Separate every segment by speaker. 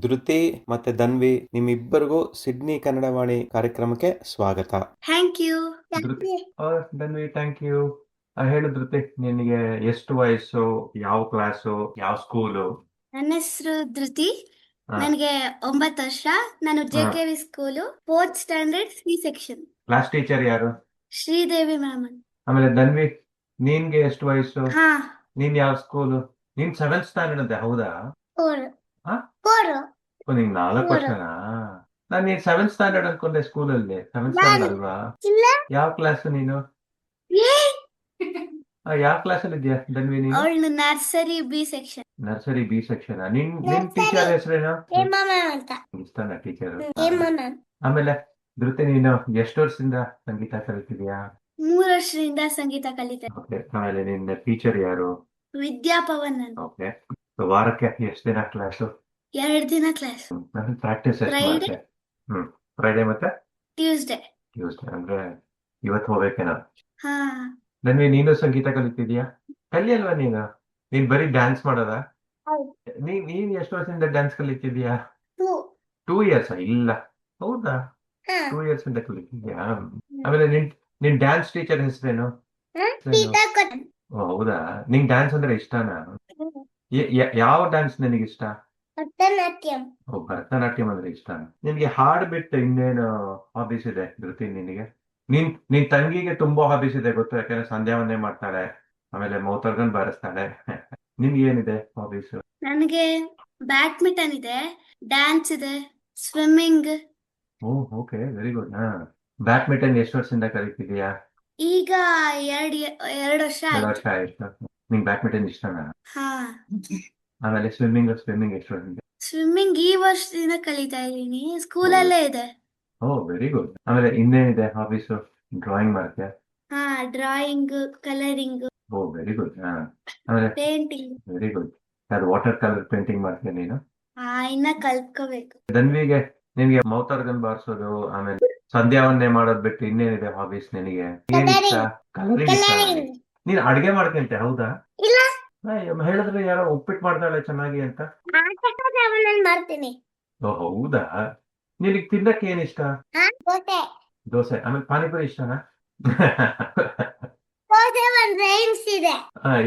Speaker 1: ಧೃತಿ ಮತ್ತೆ ಧನ್ವಿ ನಿಮ್ಮಿಬ್ಬರಿಗೂ ಸಿಡ್ನಿ ಕನ್ನಡವಾಣಿ ಕಾರ್ಯಕ್ರಮಕ್ಕೆ ಸ್ವಾಗತ.
Speaker 2: Thank
Speaker 3: you Dhanvi thank you ಹೇಳು ಧೃತಿ ನಿನಗೆ ಎಷ್ಟು ವಯಸ್ಸು ಯಾವ ಕ್ಲಾಸು ಯಾವ ಸ್ಕೂಲು
Speaker 2: ನನ್ನ ಹೆಸರು ಧೃತಿ. ನನಗೆ ಒಂಬತ್ತು ವರ್ಷ. ನಾನು
Speaker 3: J.
Speaker 2: K V school fourth standard C section
Speaker 3: class teacher ಯಾರು?
Speaker 2: ಶ್ರೀದೇವಿ ಮ್ಯಾಮ್
Speaker 3: ಆಮೇಲೆ ಧನ್ವಿ ನಿನ್ಗೆ ಎಷ್ಟು ವಯಸ್ಸು?
Speaker 2: ಹಾ.
Speaker 3: ನೀನ್ ಯಾವ ಸ್ಕೂಲು ನೀನ್ ಸೆವೆಂತ್ ಸ್ಟ್ಯಾಂಡರ್ಡ್ ಅಂತೆ ಹೌದಾ? ನಿಂಗ್ ನಾಲ್ಕು ವರ್ಷನಾ? ನಾನು ನೀನ್ ಸೆವೆಂತ್ ಸ್ಟ್ಯಾಂಡರ್ಡ್ ಅನ್ಕೊಂಡೆ ಸ್ಕೂಲಲ್ಲಿ ಸೆವೆಂತ್ ಸ್ಟ್ಯಾಂಡರ್ಡ್ ಅಲ್ವಾ? ಯಾವ ಕ್ಲಾಸ್ ನೀನು? ಯಾವ ಕ್ಲಾಸ್ ಅಲ್ಲಿ ಇದೆಯಾ ಧನ್ವಿ ನೀನು?
Speaker 2: ಅವಳು nursery B section
Speaker 3: nursery B section ನಿನ್ ನಿನ್. ಟೀಚರ್ ಹೆಸರೇನು? ಇಷ್ಟನ ಟೀಚರ್ ಆಮೇಲೆ ಧೃತಿ ನೀನು ಎಷ್ಟು ವರ್ಷದಿಂದ ಸಂಗೀತ ಕಲಿತಿದ್ಯಾ?
Speaker 2: ಮೂರು ವರ್ಷದಿಂದ ಸಂಗೀತ ಕಲಿತೆ.
Speaker 3: ಓಕೆ ಆಮೇಲೆ ನಿನ್ನ ಟೀಚರ್ ಯಾರು?
Speaker 2: ವಿದ್ಯಾಪವನ್
Speaker 3: ಓಕೆ ವಾರಕ್ಕೆ ಎಷ್ಟು ದಿನ ಕ್ಲಾಸ್
Speaker 2: ಎರಡು ದಿನ ಕ್ಲಾಸ್
Speaker 3: ನಾನು ಪ್ರಾಕ್ಟೀಸ್ ಹ್ಮ್ ಫ್ರೈಡೆ ಮತ್ತೆ?
Speaker 2: ಟ್ಯೂಸ್ಡೇ
Speaker 3: ಟ್ಯೂಸ್ಡೇ ಅಂದ್ರೆ ಇವತ್ತು ಹೋಗ್ಬೇಕೇನೋ? ನನ್ಗೆ ನೀನು ಸಂಗೀತ ಕಲಿತಿದ್ಯಾ? ಕಲಿಯಲ್ವಾ ನೀನು? ನೀನ್ ಬರೀ ಡ್ಯಾನ್ಸ್ ಮಾಡೋದ. ನೀನ್ ನೀನ್ ಎಷ್ಟು ವರ್ಷದಿಂದ ಡ್ಯಾನ್ಸ್ ಕಲಿತಿದ್ಯಾ?
Speaker 2: ಟೂ
Speaker 3: ಇಯರ್ಸ್ ಇಲ್ಲ. ಹೌದಾ? ಟೂ ಇಯರ್ಸ್ ಇಂದ ಕಲಿತಿದ್ಯಾ? ಆಮೇಲೆ ನಿನ್ ನಿನ್ ಡ್ಯಾನ್ಸ್ ಟೀಚರ್ ಹೆಸರೇನು? ಹೌದಾ? ನಿಂಗ್ ಡ್ಯಾನ್ಸ್ ಅಂದ್ರೆ ಇಷ್ಟನಾ? ಯಾವ ಡ್ಯಾನ್ಸ್ ನಿನಗೆ ಇಷ್ಟ?
Speaker 2: ಭರತನಾಟ್ಯಂ.
Speaker 3: ಓ ಭರತನಾಟ್ಯಂ ಅಂದ್ರೆ ಇಷ್ಟ ನಿನ್ಗೆ ಹಾಡ್ ಬಿಟ್ಟು ಇನ್ನೇನು ಹಾಬೀಸ್ ಇದೆ ಧೃತಿ ನಿನಗೆ? ನಿನ್ ನಿನ್ ತಂಗಿಗೆ ತುಂಬಾ ಹಾಬೀಸ್ ಇದೆ ಗೊತ್ತು ಯಾಕಂದ್ರೆ ಒಂದೇ ಮಾಡ್ತಾಳೆ ಆಮೇಲೆ ಮೌತರ್ಗನ್ ಬಾರಿಸ್ತಾಳೆ. ನಿನ್ಗೆ ಏನಿದೆ ಹಾಬೀಸ್
Speaker 2: ನನಗೆ ಬ್ಯಾಡ್ಮಿಂಟನ್ ಇದೆ ಡ್ಯಾನ್ಸ್ ಇದೆ swimming
Speaker 3: oh okay very good ಹಾ ಬ್ಯಾಡ್ಮಿಂಟನ್ ಎಷ್ಟು ವರ್ಷದಿಂದ ಕಲಿತಿದ್ಯಾ?
Speaker 2: ಈಗ ಎರಡು ಎರಡು ವರ್ಷ ಆಯ್ತು.
Speaker 3: ನಿಂಗೆ ಬ್ಯಾಡ್ಮಿಂಟನ್ ಇಷ್ಟನಾ
Speaker 2: ಹಾ.
Speaker 3: ಆಮೇಲೆ ಸ್ವಿಮ್ಮಿಂಗ್ ಸ್ವಿಮ್ಮಿಂಗ್ ಎಷ್ಟು
Speaker 2: ಸ್ವಿಮ್ಮಿಂಗ್ ಈ ವರ್ಷದಿಂದ ಕಲಿತಾ ಇದ್ದೀನಿ. ಸ್ಕೂಲಲ್ಲೇ ಇದೆ.
Speaker 3: ಓ ವೆರಿ ಗುಡ್ ಆಮೇಲೆ ಇನ್ನೇನಿದೆ? ಹಾಬೀಸ್ ಡ್ರಾಯಿಂಗ್ ಮಾಡ್ತೀಯಾ?
Speaker 2: ಹಾ drawing colouring
Speaker 3: oh very good ಹಾ. ಆಮೇಲೆ
Speaker 2: ಪೇಂಟಿಂಗ್
Speaker 3: ವೆರಿ ಗುಡ್ ಅದು ವಾಟರ್ ಕಲರ್ ಪೇಂಟಿಂಗ್ ಮಾಡ್ತೀಯ ನೀನು?
Speaker 2: ಹಾ ಇನ್ನ ಕಲ್ತ್ಕೋಬೇಕು.
Speaker 3: ಧನ್ವಿಗೆ ನಿನ್ಗೆ ಮೌತಾರ್ಗನ್ ಬಾರಿಸೋದು ಆಮೇಲೆ ಸಂಧ್ಯಾವನ್ನೇ ಮಾಡೋದ್ ಬಿಟ್ಟು ಇನ್ನೇನಿದೆ ಹಾಬೀಸ್ ನಿನಗೆ? ಇಷ್ಟ? ಕಲರಿಂಗ್ ಇಷ್ಟ? ನೀನ್ ಅಡ್ಗೆ ಮಾಡ್ಕೊಂತೆ ಹೌದಾ?
Speaker 2: ಇಲ್ಲ.
Speaker 3: ಹೇಳಿದ್ರೆ ಯಾರೋ ಉಪ್ಪಿಟ್ಟು ಮಾಡ್ತಾಳೆ ಚೆನ್ನಾಗಿ ಅಂತ.
Speaker 2: ಮಾಡ್ತೀನಿ.
Speaker 3: ಹೌದಾ? ನಿನಗ್ ತಿನ್ನಕ್ ಏನ್ ಇಷ್ಟ? ದೋಸೆ. ಆಮೇಲೆ ಪಾನಿಪುರಿ ಇಷ್ಟನಾ?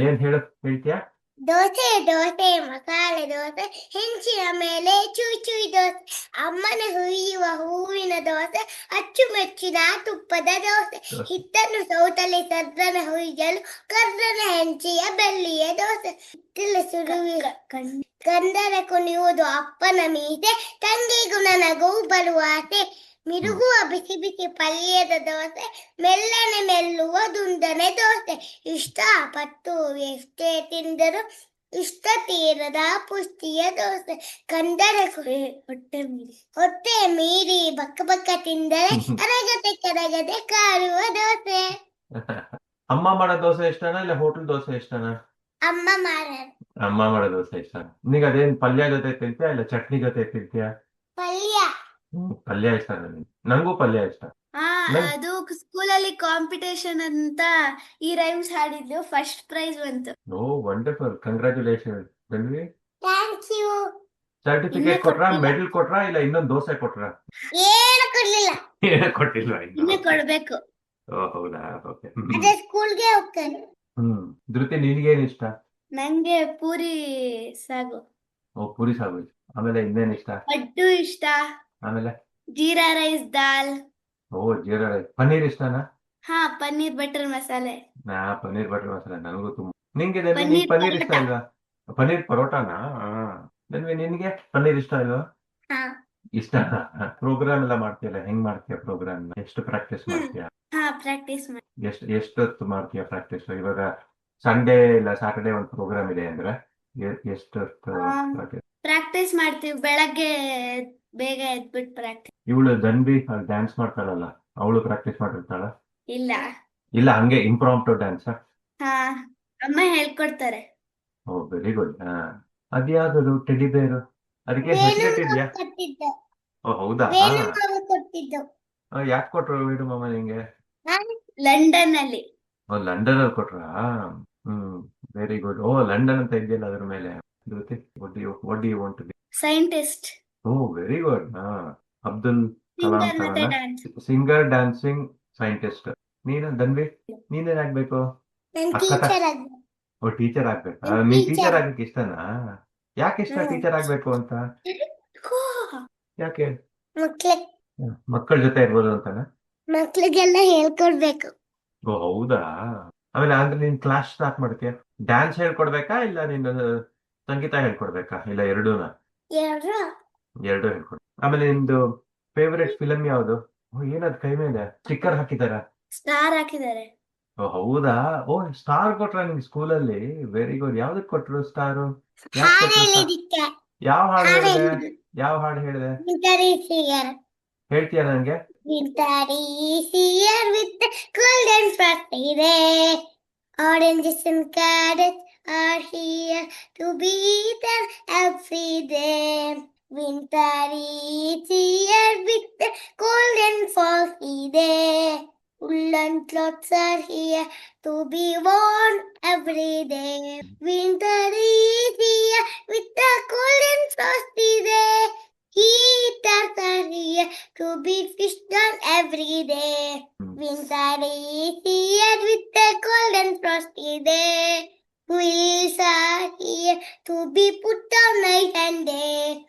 Speaker 3: ಏನ್ ಹೇಳು ಹೇಳ್ತೀಯಾ?
Speaker 2: ದೋಸೆ ದೋಸೆ ಮಸಾಲೆ ದೋಸೆ ಹೆಂಚಿನ ಮೇಲೆ ಚುಯ್ ಚುಯ್ ದೋಸೆ ಅಮ್ಮನ ಹುಯ್ಯುವ ಹೂವಿನ ದೋಸೆ ಅಚ್ಚುಮೆಚ್ಚಿನ ತುಪ್ಪದ ದೋಸೆ
Speaker 3: ದೋಸೆ.
Speaker 2: ಹಿಟ್ಟನ್ನು ಸೌತಲ್ಲಿ ಸದ್ರನ ಹುಯ್ಯಲು ಕರ್ರನ ಹೆಂಚಿಯ ಬೆಳ್ಳಿಯ ದೋಸೆ ಹಿತ್ತಲ ಸುಡುವಿರ ಗಂಧದ ಕುಣಿಯುವುದು ಅಪ್ಪನ ಮೀಸೆ ತಂಗಿಗೂ ನನಗೂ ಬರುವ ಆಸೆ ಮಿರುಗುವ ಬಿಸಿ ಬಿಸಿ ಪಲ್ಯದ ದೋಸೆ ಮೆಲ್ಲನೆ ಮೆಲ್ಲುವ ದುಂಡನೆ ದೋಸೆ. ಇಷ್ಟಪಟ್ಟು ಎಷ್ಟೇ ತಿಂದರು ಇಷ್ಟ ತೀರದ ಪುಷ್ಟಿಯ ದೋಸೆ. ಕಂಡರೆ ಹೊಟ್ಟೆ ಮೀರಿ. ಹೊಟ್ಟೆ ಮೀರಿ ಬಕ್ಕ ಬಕ್ಕ ತಿಂದರೆ ಕರಗದೆ ಕರಗದೆ ಕಾರುವ ದೋಸೆ.
Speaker 3: ಅಮ್ಮ ಮಾಡೋ ದೋಸೆ ಇಷ್ಟನಾ ಇಲ್ಲ ಹೋಟೆಲ್ ದೋಸೆ ಇಷ್ಟನಾ?
Speaker 2: ಅಮ್ಮ ಮಾಡ
Speaker 3: ಅಮ್ಮ ಮಾಡೋ ದೋಸೆ ಇಷ್ಟ ನಿನಗೆ ಅದೇನ್ ಪಲ್ಯ ಜೊತೆ ತಿಂತೀಯಾ ಇಲ್ಲ ಚಟ್ನಿ ಜೊತೆ ತಿಂತೀಯಾ? ಹ್ಮ್ ಪಲ್ಯ ಇಷ್ಟ ನನಗೆ. ನಂಗೂ ಪಲ್ಯ ಇಷ್ಟ.
Speaker 2: ಹಾ
Speaker 3: ನನ್-
Speaker 2: ಅದು ಸ್ಕೂಲಲ್ಲಿ ಕಾಂಪಿಟೇಷನ್ ಅಂತ ಈ ರೈಮ್ಸ್ ಹಾಡಿದ್ಲು ಫಸ್ಟ್ ಪ್ರೈಸ್ ಬಂತು.
Speaker 3: ಓ ವಂಡರ್ಫುಲ್ ಕಂಗ್ರ್ಯಾಚುಲೇಷನ್ ಗಂಡ್ವಿ
Speaker 2: ಥ್ಯಾಂಕ್ ಯು
Speaker 3: ಸರ್ಟಿಫಿಕೇಟ್
Speaker 2: ಇನ್ನೂ
Speaker 3: ಕೊಟ್ರಾ
Speaker 2: ಕೊಟ್ಟಿಲ್ಲ.
Speaker 3: ಮೆಡಲ್ ಕೊಟ್ರಾ ಇಲ್ಲ ಇನ್ನೊಂದು ದೋಸೆ ಕೊಟ್ರಾ?
Speaker 2: ಏನು ಕೊಡ್ಲಿಲ್ಲ.
Speaker 3: ಏನು ಕೊಟ್ಟಿಲ್ವಾ
Speaker 2: ಇನ್ನು.
Speaker 3: ಇನ್ನು
Speaker 2: ಕೊಡ್ಬೇಕು.
Speaker 3: ಓ ಹೌದಾ? ಓಕೆ.
Speaker 2: ಅದೇ ಸ್ಕೂಲ್ಗೆ ಹೋಗ್ತಾನೆ.
Speaker 3: ಹ್ಮ್. ಧೃತಿ ನಿನ್ಗೇನ್ ಇಷ್ಟ?
Speaker 2: ನಂಗೆ ಪೂರಿ ಸಾಗು.
Speaker 3: ಓ ಪೂರಿ ಸಾಗು. ಇಷ್ಟ ಆಮೇಲೆ ಇನ್ನೇನ್ ಇಷ್ಟ?
Speaker 2: ಪಡ್ಡು ಇಷ್ಟ.
Speaker 3: ಆಮೇಲೆ?
Speaker 2: ಜೀರಾ ರೈಸ್ ದಾಲ್.
Speaker 3: ಓ ಜೀರಾ ರೈಸ್. ಪನ್ನೀರ್ ಇಷ್ಟನಾ?
Speaker 2: ಹಾ ಪನ್ನೀರ್ ಬಟರ್ ಮಸಾಲೆ.
Speaker 3: ನಾ ಪನ್ನೀರ್ ಬಟರ್ ಮಸಾಲೆ ನನಗೂ ತುಂಬಾ. ನಿಂಗೆ
Speaker 2: ಪನ್ನೀರ್
Speaker 3: ಇಷ್ಟ ಇಲ್ವಾ? ಪನ್ನೀರ್ ಪರೋಟಾನಾ? ಹಾ. ಧನ್ವಿ ನಿನ್ಗೆ ಪನ್ನೀರ್ ಇಷ್ಟ ಇಲ್ವಾ? ಇಷ್ಟ. ಪ್ರೋಗ್ರಾಮ್ ಎಲ್ಲ ಮಾಡ್ತೀಯಲ್ಲ ಹೆಂಗ್ ಮಾಡ್ತೀಯ ಪ್ರೋಗ್ರಾಮ್ ಎಷ್ಟು ಪ್ರಾಕ್ಟೀಸ್. ಮಾಡ್ತೀಯ?
Speaker 2: ಪ್ರಾಕ್ಟೀಸ್
Speaker 3: ಎಷ್ಟು ಎಷ್ಟೊತ್ತು ಮಾಡ್ತೀಯ ಪ್ರಾಕ್ಟೀಸ್ ಇವಾಗ ಸಂಡೇ ಇಲ್ಲ ಸಾಟರ್ಡೆ ಒಂದು ಪ್ರೋಗ್ರಾಮ್ ಇದೆ ಅಂದ್ರೆ ಎಷ್ಟೊತ್ತು
Speaker 2: ಪ್ರಾಕ್ಟೀಸ್ ಮಾಡ್ತೀವಿ ಬೆಳಗ್ಗೆ ಬೇಗ ಎದ್ಬಿಟ್ ಪ್ರಾಕ್ಟೀಸ್
Speaker 3: ಇವಳು ದನ್ವಿ ಡ್ಯಾನ್ಸ್ ಮಾಡ್ತಾಳಲ್ಲ ಅವಳು ಪ್ರಾಕ್ಟೀಸ್ ಮಾಡಿರ್ತಾಳ?
Speaker 2: ಇಲ್ಲ.
Speaker 3: ಇಲ್ಲ ಹಂಗೆ ಇಂಪ್ರಾಂಪ್ಟು ಡ್ಯಾನ್ಸ್
Speaker 2: ಹಾ ಅಮ್ಮ ಹೇಳ್ಕೊಡ್ತಾರೆ.
Speaker 3: ಓ ವೆರಿ ಗುಡ್ ಹಾ ಅದ್ಯಾವ್ದು ಟೆಡಿ ಬೇರು ಅದಕ್ಕೆ ಹೆಸರಿಟ್ಟಿದ್ಯಾ?
Speaker 2: ಕೊಟ್ಟಿದ್ದು.
Speaker 3: ಓ ಹೌದಾ?
Speaker 2: ವೇಣು ಮಾವ ಕೊಟ್ಟಿದ್ದು.
Speaker 3: ಯಾಕೆ ಕೊಟ್ರು ವೇಣು ಮಾಮ ನಿಂಗೆ?
Speaker 2: ಲಂಡನ್ ಅಲ್ಲಿ
Speaker 3: ಓ ಲಂಡನ್ ಅಲ್ಲಿ ಕೊಟ್ರಾ? Hmm very good oh London ಅಂತ ಇದೆಯಲ್ಲ ಅದ್ರ ಮೇಲೆ? Dhriti you what do you want to be?
Speaker 4: Scientist
Speaker 3: oh very good ಹಾ Abdul
Speaker 4: Kalam
Speaker 3: singer dancing scientist ನೀನು ದನ್ವಿ ನೀನೇನ್ ಆಗ್ಬೇಕು?
Speaker 4: ಆಗ್ಬೇಕು
Speaker 3: ಓ ಟೀಚರ್ ಆಗ್ಬೇಕು?
Speaker 4: ನೀನ್
Speaker 3: ಟೀಚರ್ ಆಗಕ್ಕೆ ಇಷ್ಟನಾ? ಯಾಕೆ ಇಷ್ಟ ಟೀಚರ್ ಆಗ್ಬೇಕು ಅಂತ? ಯಾಕೆ? ಮಕ್ಕಳ ಜೊತೆ ಇರ್ಬೋದು ಅಂತಾನ?
Speaker 4: ಮಕ್ಳಿಗೆಲ್ಲ ಹೇಳ್ಕೊಡ್ಬೇಕು.
Speaker 3: ಓ ಹೌದಾ? ಆಮೇಲೆ ಅಂದ್ರೆ ನೀನ್ ಕ್ಲಾಸ್ ಸ್ಟಾರ್ಟ್ ಮಾಡ್ತೀಯ? ಡ್ಯಾನ್ಸ್ ಹೇಳ್ಕೊಡ್ಬೇಕಾ ಇಲ್ಲ ನಿನ್ನ ಸಂಗೀತ ಹೇಳ್ಕೊಡ್ಬೇಕಾ? ಇಲ್ಲ ಎರಡೂನ? ಎರಡು ಹೇಳ್ಕೊಡಿ. ಆಮೇಲೆ ನಿಮ್ದು ಫೇವರೇಟ್ ಫಿಲಮ್ ಯಾವ್ದು? ಓ ಏನದ್ ಕೈಮೆ ಇದೆ? ಸ್ಟಿಕ್ಕರ್ ಹಾಕಿದಾರ?
Speaker 4: ಸ್ಟಾರ್ ಹಾಕಿದಾರೆ
Speaker 3: ಓ ಹೌದಾ? ಓ ಸ್ಟಾರ್ ಕೊಟ್ರ ಸ್ಕೂಲ್ ಅಲ್ಲಿ? ವೆರಿ ಗುಡ್ ಯಾವ್ದಕ್ ಕೊಟ್ರು ಸ್ಟಾರು ಯಾವ ಹಾಡು ಹೇಳಿದೆ? ಯಾವ ಹಾಡು ಹೇಳಿದೆ? ಹೇಳ್ತೀಯ ನನ್ಗೆ?
Speaker 4: ವಿತ್ ಇದೆ. And carrot are here to their day Winter is here with the golden frosty day. Woolen clothes are here to be worn every day. Winter is here with the golden frosty day. Heaters are here to be fished on every day. Winter is here with the golden frosty day. Wheels are here to be put on night and day.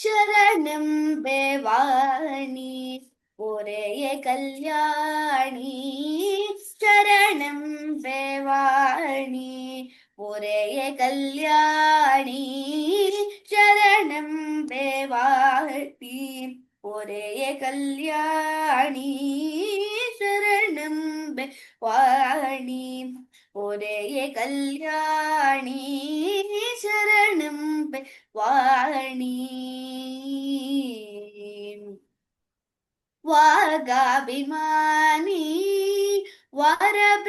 Speaker 4: ശരണം ഭവാനി ഒരേ കല്യാണി ശരണം ഭവാനി ഒരേ കല്യാണി ശരണം ഭവാനി ഒരേ കല്യാണി ശരണം ഭവാനി ഒരേ കല്യാണി ശരണം വാണി. വാഗാഭിമാനി വരബ്രഹ്മാണി.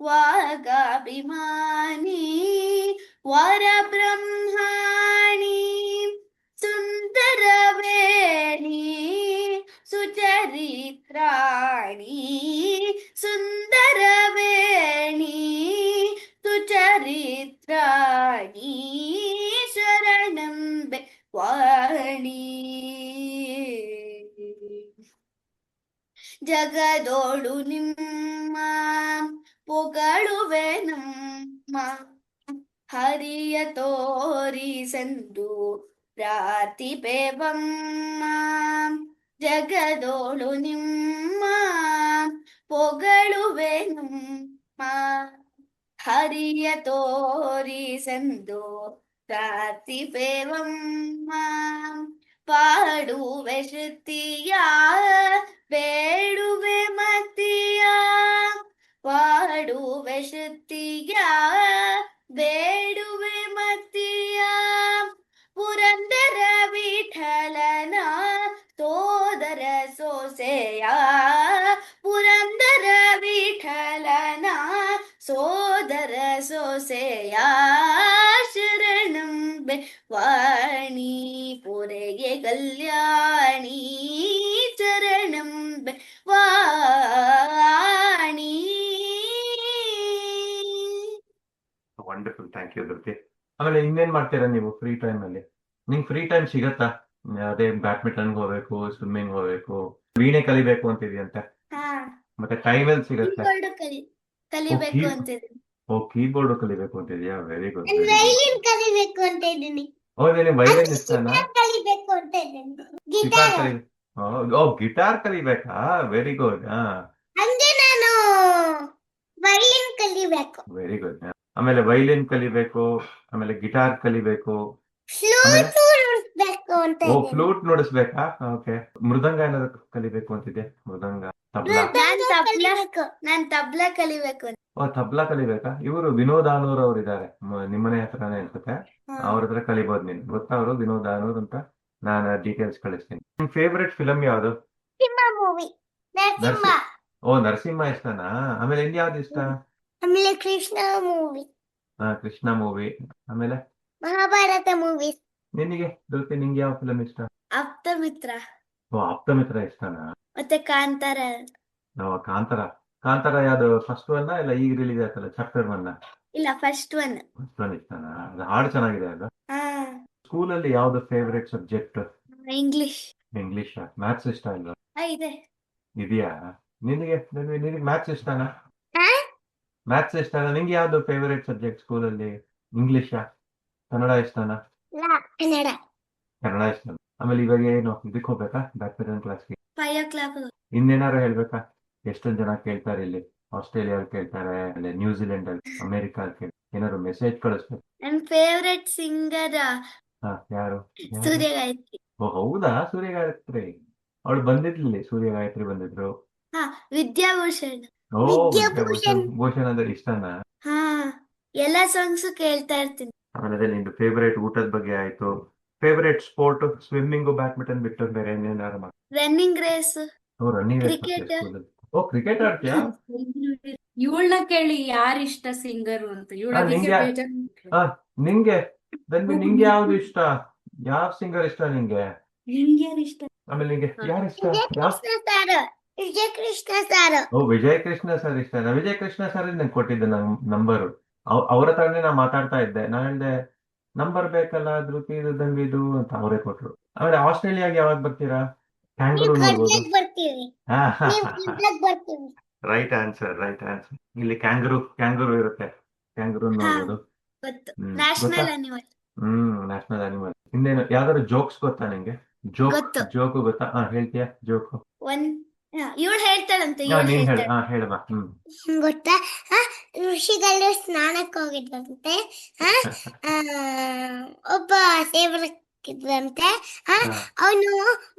Speaker 4: വാഗാഭിമാനി വരബ്രഹ്മാണി. സുന്ദരിത്രാണി സുന്ദരവേണി തുചരിത്രാണി ശരണം വാണി ಜಗದೋಳು ನಿಮ್ಮ ಪೊಗಳುವೆ ನಮ್ಮ ಹರಿಯ ತೋರಿಸಂದು ಪ್ರಾರ್ಥಿಪೆವಮ್ಮ ಜಗದೋಳು ನಿಮ್ಮ ಪೊಗಳುವೆನುಮ್ಮ ಹರಿಯ ತೋರಿಸೆಂದು ಪ್ರಾರ್ಥಿಪೆವಮ್ಮ പാടുവെ ശൃത്തിയാ വേടുവെ മത്തിയാ പാടുവെ ശൃത്തിയാ
Speaker 3: വേടുവെ മത്തിയാ പുരന്തര വിഠ ಆಮೇಲೆ ಇನ್ನೇನ್ ಮಾಡ್ತೀರಾ ನೀವು ಫ್ರೀ ಟೈಮ್ ಅಲ್ಲಿ? ನಿಮ್ಗೆ ಫ್ರೀ ಟೈಮ್ ಸಿಗತ್ತಾ? ಅದೇ ಬ್ಯಾಡ್ಮಿಂಟನ್ ಹೋಗ್ಬೇಕು ಸ್ವಿಮ್ಮಿಂಗ್ ಹೋಗ್ಬೇಕು ವೀಣೆ ಕಲಿಬೇಕು ಅಂತಿದ್ಯಂತೆ? ಮತ್ತೆ ಟೈಮ್ ಎಲ್ಲಿ ಸಿಗತ್ತೆ?
Speaker 4: ಕಲಿಬೇಕು ಅಂತಿದ್ದೀನಿ.
Speaker 3: ಓ ಕೀಬೋರ್ಡ್ ಕಲಿಬೇಕು ಅಂತಿದ್ಯಾ? ವೆರಿ ಗುಡ್
Speaker 4: ಕಲಿಬೇಕು ಅಂತ ಇದ್ದೀನಿ.
Speaker 3: ಓ ನೀನು ವೈಲಿನ್ ಇಷ್ಟನಾ?
Speaker 4: ಗಿಟಾರ್ ಕಲಿಬೇಕು ಅಂತ ಇದ್ದೀನಿ.
Speaker 3: ಗಿಟಾರ್ ಕಲಿ ಓ ಗಿಟಾರ್ ಕಲಿಬೇಕಾ? ವೆರಿ ಗುಡ್ ಹಾ.
Speaker 4: ಹಂಗೆ ನಾನು ವೈಲಿನ್ ಕಲಿಬೇಕು.
Speaker 3: ವೆರಿ ಗುಡ್ ಆಮೇಲೆ ವೈಲಿನ್ ಕಲಿಬೇಕು ಆಮೇಲೆ ಗಿಟಾರ್ ಕಲಿಬೇಕು
Speaker 4: ಫ್ಲೂಟ್ ನುಡಿಸ್ಬೇಕು ಅಂತ
Speaker 3: ಓ ಫ್ಲೂಟ್ ನುಡಿಸ್ಬೇಕಾ? ಓಕೆ ಮೃದಂಗ ಏನಾದ್ರು ಕಲಿಬೇಕು ಅಂತಿದೆ ಮೃದಂಗ ತಬ್ಲಾ?
Speaker 4: ನಾನ್ ತಬ್ಲಾ ಕಲಿಬೇಕು.
Speaker 3: ಓ ತಬ್ಲಾ ಕಲಿಬೇಕಾ? ಇವರು ವಿನೋದ್ ಆನೂರ್ ಅವ್ರು ಇದಾರೆ ನಿಮ್ಮನೆ ಹತ್ರನೇ ಅನ್ಸುತ್ತೆ. ಅವ್ರ ಹತ್ರ ಕಲಿಬಹುದು ನೀನು. ಗೊತ್ತಾ ಅವರು? ವಿನೋದ್ ಆನೂರ್ ಅಂತ. ನಾನು ಡೀಟೇಲ್ಸ್ ಕಳಿಸ್ತೀನಿ. ನಿಮ್ ಫೇವ್ರೆಟ್ ಫಿಲಂ ಯಾವ್ದು?
Speaker 2: ಸಿಂಹ ಮೂವಿ ನರಸಿಂಹ.
Speaker 3: ಓ ನರಸಿಂಹ ಇಷ್ಟನಾ? ಆಮೇಲೆ ಇನ್ಯಾವ್ದು ಇಷ್ಟ?
Speaker 2: ಆಮೇಲೆ ಕೃಷ್ಣ ಮೂವಿ
Speaker 3: ಹಾ ಕೃಷ್ಣ ಮೂವಿ ಆಮೇಲೆ?
Speaker 2: ಮಹಾಭಾರತ ಮೂವಿ
Speaker 3: ನಿನಗೆ ದುರ್ತಿ ನಿಂಗೆ ಯಾವ ಫಿಲಂ ಇಷ್ಟ?
Speaker 4: ಆಪ್ತ ಮಿತ್ರ
Speaker 3: ಓ ಆಪ್ತಮಿತ್ರ ಇಷ್ಟನಾ?
Speaker 4: ಮತ್ತೆ ಕಾಂತಾರ.
Speaker 3: ಓ ಕಾಂತಾರ. ಕಾಂತಾರ ಯಾವ್ದು ಫಸ್ಟ್ ಒನ್ ಇಲ್ಲ ಈಗ ರಿಲೀಸ್ ಆಯ್ತಲ್ಲ ಚಾಪ್ಟರ್ ಒನ್
Speaker 4: ಇಲ್ಲ ಫಸ್ಟ್ ಒನ್
Speaker 3: ಫಸ್ಟ್ ಒನ್ ಇಷ್ಟನಾ? ಅದು ಹಾಡು ಚೆನ್ನಾಗಿದೆ ಅಲ್ಲ
Speaker 4: ಹಾ.
Speaker 3: ಸ್ಕೂಲಲ್ಲಿ ಯಾವ್ದು favourite subject
Speaker 4: English
Speaker 3: English maths ಇಷ್ಟ ಇಲ್ಲ
Speaker 4: ಇದೆ.
Speaker 3: ಇದೆಯಾ? ನಿನಗೆ ನಿನಗೆ ಮ್ಯಾಥ್ಸ್ ಇಷ್ಟನಾ? ಮ್ಯಾಥ್ಸ್ ಇಷ್ಟನಾ ನಿಂಗೆ ಯಾವ್ದು ಫೇವರೇಟ್ ಸಬ್ಜೆಕ್ಟ್ ಸ್ಕೂಲಲ್ಲಿ ಇಂಗ್ಲಿಷಾ ಕನ್ನಡ ಇಷ್ಟನಾ
Speaker 2: ಕನ್ನಡ.
Speaker 3: ಕನ್ನಡ ಇಷ್ಟ ಆಮೇಲೆ ಇವಾಗ ಏನು ಇದಕ್ಕೆ ಹೋಗ್ಬೇಕಾ? ಬ್ಯಾಡ್ಮಿಂಟನ್ ಕ್ಲಾಸ್ಗೆ
Speaker 4: ಫೈವ್ ಓ ಕ್ಲಾಕ್
Speaker 3: ಇನ್ನೇನಾರು ಹೇಳ್ಬೇಕಾ? ಎಷ್ಟೊಂದ್ ಜನ ಕೇಳ್ತಾರೆ ಇಲ್ಲಿ? ಆಸ್ಟ್ರೇಲಿಯಾ ಕೇಳ್ತಾರೆ ಅಲ್ಲಿ ನ್ಯೂಜಿಲೆಂಡ್ ಅಲ್ಲಿ ಅಮೆರಿಕಾ ಕೇಳ್ತಾರೆ. ಏನಾದ್ರು ಮೆಸೇಜ್ ಕಳಿಸ್ಬೇಕು?
Speaker 4: ನನ್ನ ಫೇವ್ರೆಟ್ ಸಿಂಗರ್
Speaker 3: ಹಾ ಯಾರು? ಯಾರು?
Speaker 4: ಸೂರ್ಯ ಗಾಯತ್ರಿ.
Speaker 3: ಓ ಹೌದಾ? ಸೂರ್ಯ ಗಾಯತ್ರಿ. ಅವಳು ಬಂದಿದ್ಲಿ ಸೂರ್ಯ ಗಾಯತ್ರಿ ಬಂದಿದ್ರು.
Speaker 4: ಹಾ ವಿದ್ಯಾಭೂಷಣ್.
Speaker 3: ಓ
Speaker 2: ವಿದ್ಯಾಭೂಷಣ್.
Speaker 3: ಭೂಷಣ್ ಅಂದ್ರೆ ಇಷ್ಟನಾ?
Speaker 4: ಹಾ ಎಲ್ಲಾ ಸಾಂಗ್ಸ್ ಕೇಳ್ತಾ ಇರ್ತೀನಿ.
Speaker 3: ಆಮೇಲೆ ಅದೇ ನಿಂದು ಫೇವರೇಟ್ ಊಟದ ಬಗ್ಗೆ ಆಯ್ತು. ಫೇವರೇಟ್ ಸ್ಪೋರ್ಟ್ ಸ್ವಿಮ್ಮಿಂಗ್ ಬ್ಯಾಡ್ಮಿಂಟನ್ ಬಿಟ್ಟು ಬೇರೆ ಏನೇನಾರು ಮಾಡಿ
Speaker 4: running race
Speaker 3: oh running
Speaker 4: cricket
Speaker 3: oh cricket ಆಡ್ತೀಯಾ?
Speaker 5: ಇವಳನ್ನ ಕೇಳಿ ಯಾರಿಷ್ಟ ಸಿಂಗರ್ ಅಂತ.
Speaker 3: ಇವಳಿಗೆ ನಿಂಗೆ- ಧನ್ವಿ ನಿಂಗೆ? ಯಾವ್ದು ಇಷ್ಟ? ಯಾವ ಸಿಂಗರ್ ಇಷ್ಟ ನಿಂಗೆ?
Speaker 5: ನಿಂಗೆ ಇಷ್ಟ
Speaker 3: ಆಮೇಲೆ ನಿಂಗೆ ಯಾರು ಇಷ್ಟ?
Speaker 2: ವಿಜಯ ಕೃಷ್ಣ ಸಾರು.
Speaker 3: ಓ ವಿಜಯ್ ಕೃಷ್ಣ ಸರ್ ಇಷ್ಟ ವಿಜಯ್ ಕೃಷ್ಣ ಸರ್ ನಂಗೆ ಕೊಟ್ಟಿದ್ದೆ ನಮ್ ನಂಬರು. ಅವ್ರ ಹತ್ರನೇ ನಾ ಮಾತಾಡ್ತಾ ಇದ್ದೆ. ನಾ ಹೇಳ್ದೆ ನಂಬರ್ ಬೇಕಲ್ಲ ಧೃತಿ ಇದು ಅಂತ ಅವರೇ ಕೊಟ್ರು. ಆಮೇಲೆ ಆಸ್ಟ್ರೇಲಿಯಾಗೆ ಯಾವಾಗ ಬರ್ತೀರಾ?
Speaker 2: ನೀವು
Speaker 3: ಕ್ಯಾಂಗ್ರೂ ನೋಡ್ಬೋದು.
Speaker 2: ಬರ್ತೀವಿ ಗದ್ಲಕ್ ಬರ್ತೀವಿ
Speaker 3: ರೈಟ್ ಆನ್ಸರ್ ರೈಟ್ ಆನ್ಸರ್ ಇಲ್ಲಿ ಕ್ಯಾಂಗರು ಕ್ಯಾಂಗರು ಇರುತ್ತೆ. ಕ್ಯಾಂಗರೂ ನೋಡ್ಬೋದು.
Speaker 4: ಗೊತ್ತು.
Speaker 3: ಹ್ಮ್.
Speaker 4: ನ್ಯಾಷನಲ್
Speaker 3: ಗೊತ್ತಾ?
Speaker 4: ಅನಿಮಲ್
Speaker 3: ಹ್ಮ್ ನ್ಯಾಷನಲ್ ಅನಿಮಲ್ ಇನ್ನೇನು ಯಾವ್ದಾದ್ರು ಜೋಕ್ಸ್ ಗೊತ್ತಾ ನಿಂಗೆ? ಜೋಕ್
Speaker 4: ಗೊತ್ತು.
Speaker 3: ಜೋಕು ಗೊತ್ತಾ? ಹಾ ಹೇಳ್ತೀಯಾ? ಜೋಕು
Speaker 4: ಒನ್ ಇವಳು ಹೇಳ್ತಾಳಂತೆ
Speaker 3: ಹಾ
Speaker 4: ಇವಳು
Speaker 3: ನೀನ್ ಹೇಳ.
Speaker 4: ಹೇಳ್ತಾಳೆ.
Speaker 3: ಹಾ ಹೇಳಮ್ಮ ಹ್ಮ್.
Speaker 2: ಗೊತ್ತಾ? ಹಾ ಋಷಿಗಳು ಸ್ನಾನಕ್ಕೆ ಹೋಗಿದ್ರಂತೆ. ಒಬ್ಬ ಸೇವಕಿದ್ರಂತೆ
Speaker 3: ಹಾ.
Speaker 2: ಅವನು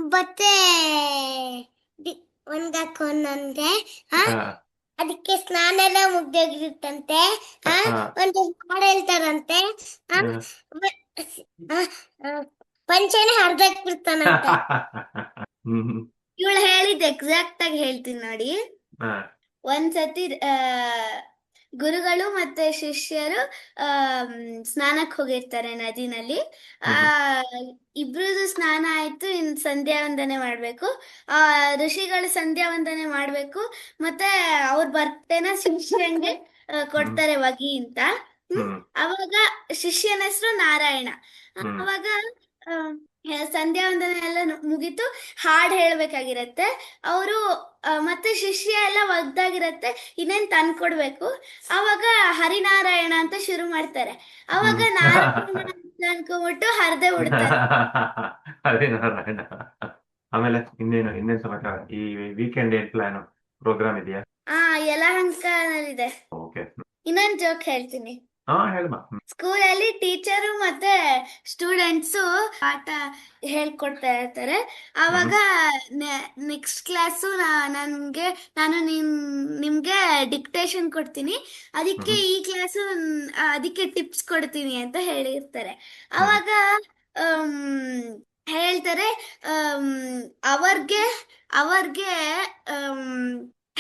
Speaker 2: ಬತ್ತೆ ಒಣಗಾಕೊಂಡಂತೆ ಅದಕ್ಕೆ ಸ್ನಾನ ಎಲ್ಲ ಮುಗ್ದೋಗಿರುತ್ತಂತೆ. ಒಂದು ಹಾಡು ಹೇಳ್ತಾರಂತೆ. ಪಂಚನೆ ಆ, ಆ, ಬಿಡ್ತಾನಂತೆ
Speaker 3: ಹ್ಮ್ ಹ್ಮ್.
Speaker 4: ಇವಳು ಹೇಳಿದ್ ಎಕ್ಸಾಕ್ಟ್ ಆಗಿ ಹೇಳ್ತೀನಿ ನೋಡಿ.
Speaker 3: ಹಾ,
Speaker 4: ಒಂದ್ಸತಿ ಆ ಗುರುಗಳು ಮತ್ತೆ ಶಿಷ್ಯರು ಆ ಸ್ನಾನಕ್ ಹೋಗಿರ್ತಾರೆ ನದಿನಲ್ಲಿ. ಆ ಇಬ್ರು ಸ್ನಾನ ಆಯ್ತು ಇನ್ ಸಂಧ್ಯಾ ವಂದನೆ ಮಾಡ್ಬೇಕು. ಆ ಋಷಿಗಳು ಸಂಧ್ಯಾ ವಂದನೆ ಮಾಡ್ಬೇಕು. ಮತ್ತೆ ಅವ್ರ ಬರ್ತೇನ ಶಿಷ್ಯಂಗೆ ಆ, ಕೊಡ್ತಾರೆ ವಗಿ ಅಂತ.
Speaker 3: ಹ್ಮ್.
Speaker 4: ಅವಾಗ ಶಿಷ್ಯನ ಹೆಸರು ನಾರಾಯಣ.
Speaker 3: ಹ್ಮ್.
Speaker 4: ಅವಾಗ ಆ, ಸಂಧ್ಯಾ ವಂದನೆ ಎಲ್ಲ ಮುಗಿತು. ಹಾಡ್ ಹೇಳ್ಬೇಕಾಗಿರತ್ತೆ. ಅವರು ಮತ್ತೆ ಶಿಷ್ಯ ಎಲ್ಲ ಒದ್ದಾಗಿರತ್ತೆ. ಇನ್ನೇನ್ ತಂದ್ಕೊಡ್ಬೇಕು. ಅವಾಗ ಹರಿನಾರಾಯಣ ಅಂತ ಶುರು ಮಾಡ್ತಾರೆ. ಅವಾಗ. ನಾರಾಯಣ ಅಂತ ಅನ್ಕೊಂಬಿಟ್ಟು ಹರಿದೆ ಬಿಡ್ತಾರೆ
Speaker 3: ಅದೇ ನಾರಾಯಣ ಆಮೇಲೆ ಇನ್ನೇನು ಇನ್ನೇನು ಸಮಾಚಾರ? ಈ ವೀಕೆಂಡ್ ಏನ್ ಪ್ಲಾನ್ ಪ್ರೋಗ್ರಾಮ್ ಇದೆಯಾ?
Speaker 4: ಆ ಯಲಹಂಕನಲ್ಲಿದೆ
Speaker 3: ಓಕೆ
Speaker 4: ಇನ್ನೊಂದ್ ಜೋಕ್ ಹೇಳ್ತೀನಿ.
Speaker 3: ಹಾ ಹೇಳಮ್ಮ.
Speaker 4: ಸ್ಕೂಲಲ್ಲಿ ಟೀಚರು ಮತ್ತೆ ಪಾಠ ಹೇಳ್ಕೊಡ್ತಾ ಇರ್ತಾರೆ. ಅವಾಗ ನೆಕ್ಸ್ಟ್ ಕ್ಲಾಸು ನನ್ಗೆ ನಾನು ನಿಮ್ ನಿಮ್ಗೆ ಡಿಕ್ಟೇಷನ್ ಕೊಡ್ತೀನಿ. ಅದಕ್ಕೆ ಈ ಕ್ಲಾಸು ಅದಕ್ಕೆ ಟಿಪ್ಸ್ ಕೊಡ್ತೀನಿ ಅಂತ ಹೇಳಿರ್ತಾರೆ. ಅವಾಗ ಹೇಳ್ತಾರೆ ಅವ್ರಿಗೆ ಅವರ್ಗೆ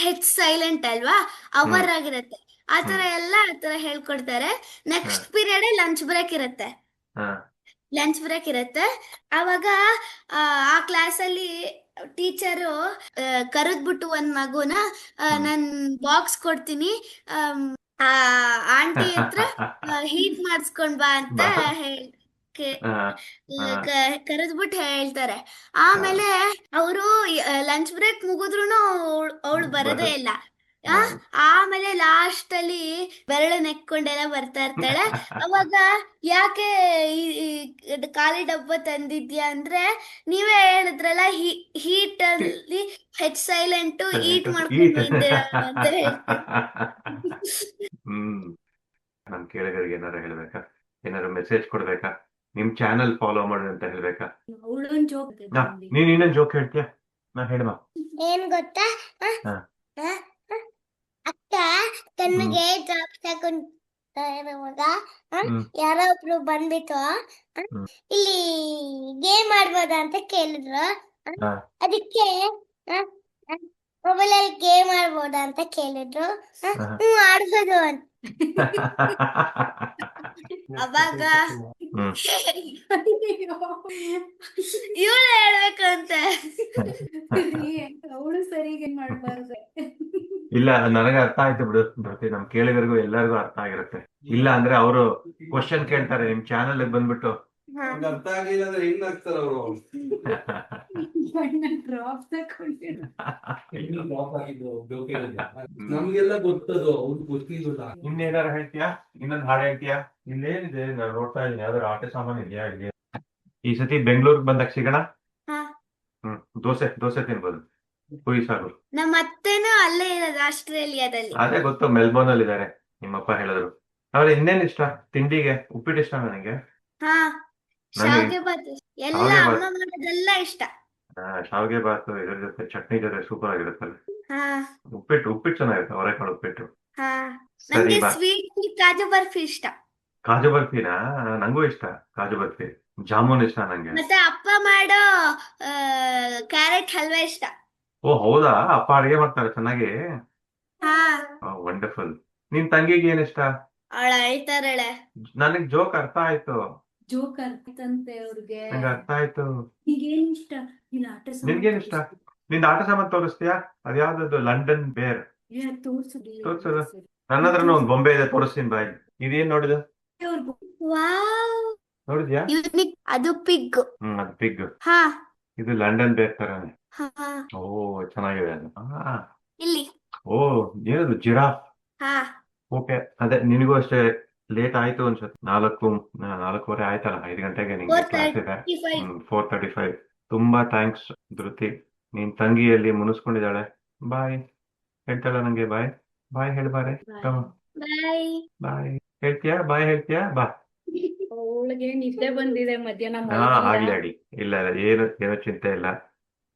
Speaker 4: ಹೆಚ್ ಸೈಲೆಂಟ್ ಅಲ್ವಾ? ಅವರ್ ಆಗಿರತ್ತೆ ಆತರ ತರ ಎಲ್ಲ ಆತರ ತರ ಹೇಳ್ಕೊಡ್ತಾರೆ. ನೆಕ್ಸ್ಟ್ ಪೀರಿಯಡ್ ಲಂಚ್ ಬ್ರೇಕ್ ಇರುತ್ತೆ. ಲಂಚ್ ಬ್ರೇಕ್ ಇರುತ್ತೆ ಅವಾಗ ಆ, ಕ್ಲಾಸ್ ಕ್ಲಾಸಲ್ಲಿ ಟೀಚರು ಕರೆದ್ಬಿಟ್ಟು ಒಂದ್ ಮಗುನ. ನನ್ ಬಾಕ್ಸ್ ಕೊಡ್ತೀನಿ ಆ ಆಂಟಿ ಹತ್ರ ಹೀಟ್ ಮಾಡಿಸ್ಕೊಂಡ್ ಬಾ ಅಂತ. ಹೇಳ್. ಕರೆದ್ಬಿಟ್ಟು ಹೇಳ್ತಾರೆ ಆಮೇಲೆ ಅವರು ಲಂಚ್ ಬ್ರೇಕ್ ಮುಗಿದ್ರು ಅವಳು ಬರೋದೇ ಇಲ್ಲ ಆಮೇಲೆ ಲಾಸ್ಟ್ ಅಲ್ಲಿ ಬೆರಳು ನೆಕ್ಕೊಂಡೆಲ್ಲ ಬರ್ತಾ ಇರ್ತಾಳೆ. ಅವಾಗ ಯಾಕೆ ಖಾಲಿ ಡಬ್ಬ ತಂದಿದ್ಯಾ ಅಂದ್ರೆ ನೀವೇ ಹೇಳಿದ್ರಲ್ಲ ಹೀಟ್ ಅಲ್ಲಿ ಹೆಚ್ ಸೈಲೆಂಟ್ ಹೀಟ್ ಮಾಡ್ಕೊಂಡು ಅಂತ
Speaker 3: ಹ್ಮ್. ನಮ್ ಕೇಳಗರಿಗೆ ಏನಾರ ಹೇಳ್ಬೇಕಾ? ಏನಾರ ಮೆಸೇಜ್ ಕೊಡ್ಬೇಕಾ? ನಿಮ್ ಚಾನೆಲ್ ಫಾಲೋ ಮಾಡಿ ಅಂತ ಹೇಳ್ಬೇಕಾ?
Speaker 5: ಅವಳೊಂದ್ ಜೋಕ್
Speaker 3: ನಾ ನೀನ್ ಇನ್ನೊಂದ್ ಜೋಕ್ ಹೇಳ್ತೀಯಾ? ನಾ ಹೇಳಮ್ಮ
Speaker 2: ಏನ್ ಗೊತ್ತಾ? ಅಕ್ಕ ಕಣ್ಣಿಗೆ ಡ್ರಾಪ್ಸ್ ಹಾಕೊಂತ ಇರುವಾಗ. ಯಾರೋ ಒಬ್ರು ಬಂದ್ಬಿಟ್ಟು ಇಲ್ಲಿ ಗೇಮ್ ಆಡ್ಬೋದಾ ಅಂತ ಕೇಳಿದ್ರು. ಅದಕ್ಕೆ ಮೊಬೈಲ್ ಅಲ್ಲಿ ಗೇಮ್ ಆಡ್ಬೋದಾ ಅಂತ ಕೇಳಿದ್ರು. ಹ್ಮ್ ಆಡ್ಬೋದು ಅಂತ.
Speaker 4: ಅವಾಗ
Speaker 3: ಇವಳ
Speaker 4: ಇವಳು ಹೇಳ್ಬೇಕಂತೆ
Speaker 5: ಅವಳು ಸರಿಗೆ ಮಾಡ್ಬಾರ್ದು.
Speaker 3: ಇಲ್ಲ ನನಗೆ ಅರ್ಥ ಆಯ್ತು ಬಿಡು ಧೃತಿ ನಮ್ ಕೇಳಿಗರಿಗೂ ಎಲ್ಲರಿಗೂ ಅರ್ಥ ಆಗಿರುತ್ತೆ. ಇಲ್ಲ ಅಂದ್ರೆ ಅವರು ಕ್ವಶನ್ ಕೇಳ್ತಾರೆ ನಿಮ್ ಚಾನಲ್ ಬಂದ್ಬಿಟ್ಟು.
Speaker 1: ಅರ್ಥ ಆಗಿಲ್ಲ ಅಂದ್ರೆ ಹೆಂಗ್ ಆಗ್ತಾರ ಅವರು? ನಮ್ಗೆಲ್ಲ ಗೊತ್ತದು ಅವ್ರಿಗೆ ಗೊತ್ತಿಲ್ಲ.
Speaker 3: ಇನ್ನೇನಾರು ಹೇಳ್ತೀಯಾ? ಇನ್ನೊಂದ್ ಹಾಡು ಹೇಳ್ತೀಯಾ? ಇನ್ನೇನಿದೆ ನಾನು ನೋಡ್ತಾ ಇದ್ದೀನಿ. ಯಾವ್ದಾರು ಆಟ ಸಾಮಾನು ಇದೆಯಾ ಇಲ್ಲಿ ಈ ಸತಿ ಬೆಂಗಳೂರಿಗೆ ಬಂದಾಗ ಸಿಗೋಣ?
Speaker 4: ಹಾ.
Speaker 3: ಹ್ಮ್ ದೋಸೆ ದೋಸೆ ತಿನ್ಬೋದು. ಕುಯಿ ಸಾರು
Speaker 4: ನಮ್ಮ ಅತ್ತೆನೂ ಅಲ್ಲೇ ಇರೋದು ಆಸ್ಟ್ರೇಲಿಯಾದಲ್ಲಿ.
Speaker 3: ಅದೇ ಗೊತ್ತು ಮೆಲ್ಬೋರ್ನ್ ಅಲ್ಲಿ ಇದಾರೆ ನಿಮ್ಮಪ್ಪ ಹೇಳಿದ್ರು. ಅವ್ರಿಗೆ ಇನ್ನೇನ್ ಇಷ್ಟ? ತಿಂಡಿಗೆ? ಉಪ್ಪಿಟ್ಟು ಇಷ್ಟ ನನಗೆ?
Speaker 4: ಹಾ
Speaker 3: ಶಾವಿಗೆ
Speaker 4: ಶಾವ್ಗೆ ಬಾತ್ ಎಲ್ಲ
Speaker 3: ಶಾವ್ಗೆ
Speaker 4: ಅಮ್ಮ
Speaker 3: ಬಾತ್.
Speaker 4: ಮಾಡೋದೆಲ್ಲ ಇಷ್ಟ.
Speaker 3: ಆ, ಶಾವ್ಗೆ ಬಾತು ಇದ್ರ ಜೊತೆ ಚಟ್ನಿ ಜೊತೆ ಸೂಪರ್ ಆಗಿರುತ್ತಲ್ಲ
Speaker 4: ಹಾ.
Speaker 3: ಉಪ್ಪಿಟ್ಟು ಉಪ್ಪಿಟ್ಟು ಚೆನ್ನಾಗಿರುತ್ತೆ ಅವರೆಕಾಳು ಉಪ್ಪಿಟ್ಟು.
Speaker 4: ಹಾ.
Speaker 3: ಸರಿ
Speaker 4: ನಂಗೆ
Speaker 3: ಬಾ.
Speaker 4: ಸ್ವೀಟ್ ಕಾಜು ಬರ್ಫಿ ಇಷ್ಟ.
Speaker 3: ಕಾಜು ಬರ್ಫಿನಾ? ನಂಗೂ ಇಷ್ಟ ಕಾಜು ಬರ್ಫಿ. ಜಾಮೂನ್ ಇಷ್ಟ ನಂಗೆ.
Speaker 4: ಮತ್ತೆ ಅಪ್ಪ ಮಾಡೋ ಕ್ಯಾರೆಟ್ ಹಲ್ವಾ ಇಷ್ಟ.
Speaker 3: ಓ ಹೌದಾ? ಅಪ್ಪ ಅಡಿಗೆ ಮಾಡ್ತಾರೆ ಚೆನ್ನಾಗಿ?
Speaker 4: ಹಾ.
Speaker 3: ವಂಡರ್ಫುಲ್ ನಿನ್ ತಂಗಿಗೆ ಏನ್ ಇಷ್ಟ?
Speaker 4: ಅವಳ ಅಳ್ತಾರಳೆ
Speaker 3: ನನಗ್ ಜೋಕ್ ಅರ್ಥ ಆಯ್ತು.
Speaker 5: ಜೋಕ್ ಅರ್ಥಂತೆ ಅವ್ರಿಗೆ.
Speaker 3: ನಂಗೆ ಅರ್ಥ ಆಯ್ತು.
Speaker 5: ಈಗೇನ್ ಇಷ್ಟ? ನಿನ್ ಆಟ ಸಾಮಾನು
Speaker 3: ನಿನ್ಗೇನ್ ಇಷ್ಟ? ನಿನ್ ಆಟ ಸಾಮಾನ್ ತೋರಿಸ್ತೀಯಾ? ಅದ್ಯಾವ್ದದು ಲಂಡನ್ ಬೇರ್.
Speaker 5: ಏ, ತೋರ್ಸು
Speaker 3: ತೋರ್ಸು. ನನ್ನ ಹತ್ರನೂ ಒಂದ್ ಬೊಂಬೆ ಇದೆ ತೋರಿಸ್ತೀನಿ ಬಾಯ್. ಇದೇನ್ ನೋಡಿದ
Speaker 5: ಅವ್ರ್ಗ್
Speaker 4: ವಾವ್.
Speaker 3: ನೋಡಿದ್ಯಾ?
Speaker 4: ಅದು ಪಿಗ್.
Speaker 3: ಹ್ಮ್ ಅದು ಪಿಗ್.
Speaker 4: ಹಾ.
Speaker 3: ಇದು ಲಂಡನ್ ಬೇಕ್ ತರಾನೆ
Speaker 4: ಹಾ.
Speaker 3: ಓ ಚೆನ್ನಾಗಿದೆ. ಅದು
Speaker 4: ಇಲ್ಲಿ.
Speaker 3: ಓ ಏನದು ಜಿರಾಫ್?
Speaker 4: ಹಾ.
Speaker 3: ಓಕೆ ಅದೇ ನಿನಗೂ ಅಷ್ಟೇ ಲೇಟ್ ಆಯ್ತು ಅನ್ಸುತ್ತೆ. ನಾಲ್ಕು ನಾಲ್ಕೂವರೆ ಆಯ್ತಲ್ಲ ಐದು ಗಂಟೆಗೆ ನಿಂಗೆ ಕ್ಲಾಸ್ ಇದೆ. ಫೋರ್ ತರ್ಟಿ ಫೈವ್ ತುಂಬಾ ಥ್ಯಾಂಕ್ಸ್ ಧೃತಿ. ನೀನ್ ತಂಗಿಯಲ್ಲಿ ಮುನಿಸ್ಕೊಂಡಿದ್ದಾಳೆ. ಬಾಯ್ ಹೇಳ್ತಾಳ ನಂಗೆ ಬಾಯ್ ಬಾಯ್ ಹೇಳ್ಬಾರೆ.
Speaker 4: ಬಾಯ್
Speaker 3: ಬಾಯ್ ಹೇಳ್ತೀಯಾ? ಬಾಯ್ ಹೇಳ್ತೀಯಾ? ಬಾ.
Speaker 5: ಅವಳಿಗೆ ನಿದ್ದೆ ಬಂದಿದೆ ಮಧ್ಯಾಹ್ನ
Speaker 3: ಹಾ. ಆಗ್ಲಿ ಅಡಿ. ಇಲ್ಲ ಇಲ್ಲ ಏನು ಏನು ಚಿಂತೆ ಇಲ್ಲ.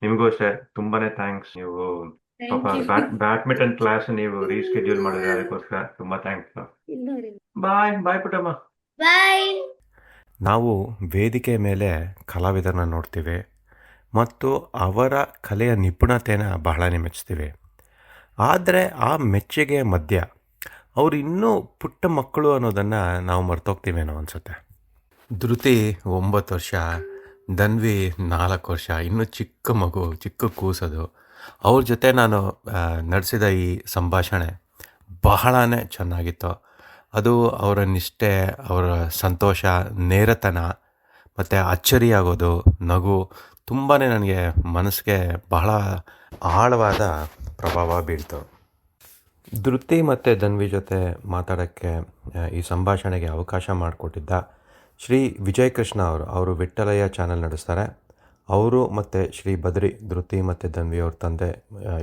Speaker 3: ನಿಮಗೂ ಅಷ್ಟೇ. ತುಂಬಾನೇ ಥ್ಯಾಂಕ್ಸ್ ನೀವು. ಪಾಪ. ಬ್ಯಾಡ್ಮಿಂಟನ್ ಕ್ಲಾಸ್ ನೀವು ರೀಸ್ಕೆಡ್ಯೂಲ್ ಮಾಡಿದ್ರೆ ಅದಕ್ಕೋಸ್ಕರ ತುಂಬಾ ಥ್ಯಾಂಕ್ಸ್ ಬಾಯ್ ಬಾಯ್ ಪುಟ್ಟಮ್ಮ.
Speaker 4: ಬಾಯ್
Speaker 1: ನಾವು ವೇದಿಕೆ ಮೇಲೆ ಕಲಾವಿದರನ್ನ ನೋಡ್ತೀವಿ ಮತ್ತು ಅವರ ಕಲೆಯ ನಿಪುಣತೆನ ಬಹಳ ಮೆಚ್ತೀವಿ ಆದರೆ ಆ ಮೆಚ್ಚುಗೆಯ ಮಧ್ಯ ಅವರು ಇನ್ನೂ ಪುಟ್ಟ ಮಕ್ಕಳು ಅನ್ನೋದನ್ನು ನಾವು ಮರ್ತೋಗ್ತೀವೇನೋ ಅನಿಸುತ್ತೆ. ಧೃತಿ ಒಂಬತ್ತು ವರ್ಷ ದನ್ವಿ ನಾಲ್ಕು ವರ್ಷ, ಇನ್ನೂ ಚಿಕ್ಕ ಮಗು, ಚಿಕ್ಕ ಕೂಸೋದು. ಅವ್ರ ಜೊತೆ ನಾನು ನಡೆಸಿದ ಈ ಸಂಭಾಷಣೆ ಬಹಳಾ ಚೆನ್ನಾಗಿತ್ತು. ಅದು ಅವರ ನಿಷ್ಠೆ, ಅವರ ಸಂತೋಷ, ನೇರತನ, ಮತ್ತು ಅಚ್ಚರಿಯಾಗೋದು, ನಗು ತುಂಬಾ ನನಗೆ ಮನಸ್ಸಿಗೆ ಬಹಳ ಆಳವಾದ ಪ್ರಭಾವ ಬೀಳ್ತು ಧೃತಿ ಮತ್ತು ದನ್ವಿ ಜೊತೆ ಮಾತಾಡೋಕ್ಕೆ ಈ ಸಂಭಾಷಣೆಗೆ ಅವಕಾಶ ಮಾಡಿಕೊಟ್ಟಿದ್ದ ಶ್ರೀ ವಿಜಯ್ ಕೃಷ್ಣ ಅವರು ಅವರು ವಿಠ್ಠಲಯ್ಯ ಚಾನಲ್ ನಡೆಸ್ತಾರೆ. ಅವರು ಮತ್ತು ಶ್ರೀ ಬದ್ರಿ, ಧೃತಿ ಮತ್ತು ದನ್ವಿ ಅವ್ರ ತಂದೆ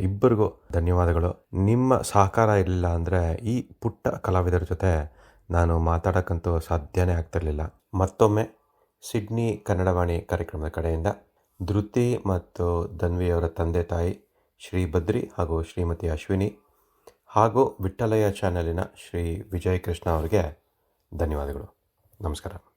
Speaker 1: ಇಬ್ಬರಿಗೂ ಧನ್ಯವಾದಗಳು. ನಿಮ್ಮ ಸಹಕಾರ ಇರಲಿಲ್ಲ ಅಂದರೆ ಈ ಪುಟ್ಟ ಕಲಾವಿದರ ಜೊತೆ ನಾನು ಮಾತಾಡೋಕ್ಕಂತೂ ಸಾಧ್ಯನೇ ಆಗ್ತಿರಲಿಲ್ಲ. ಮತ್ತೊಮ್ಮೆ ಸಿಡ್ನಿ ಕನ್ನಡವಾಣಿ ಕಾರ್ಯಕ್ರಮದ ಕಡೆಯಿಂದ ಧೃತಿ ಮತ್ತು ದನ್ವಿಯವರ ತಂದೆ ತಾಯಿ ಶ್ರೀ ಬದ್ರಿ ಹಾಗೂ ಶ್ರೀಮತಿ ಅಶ್ವಿನಿ ಹಾಗೂ ವಿಠ್ಠಲಯ್ಯ ಚಾನಲಿನ ಶ್ರೀ ವಿಜಯ್ ಕೃಷ್ಣ ಅವರಿಗೆ ಧನ್ಯವಾದಗಳು. ನಮಸ್ಕಾರ.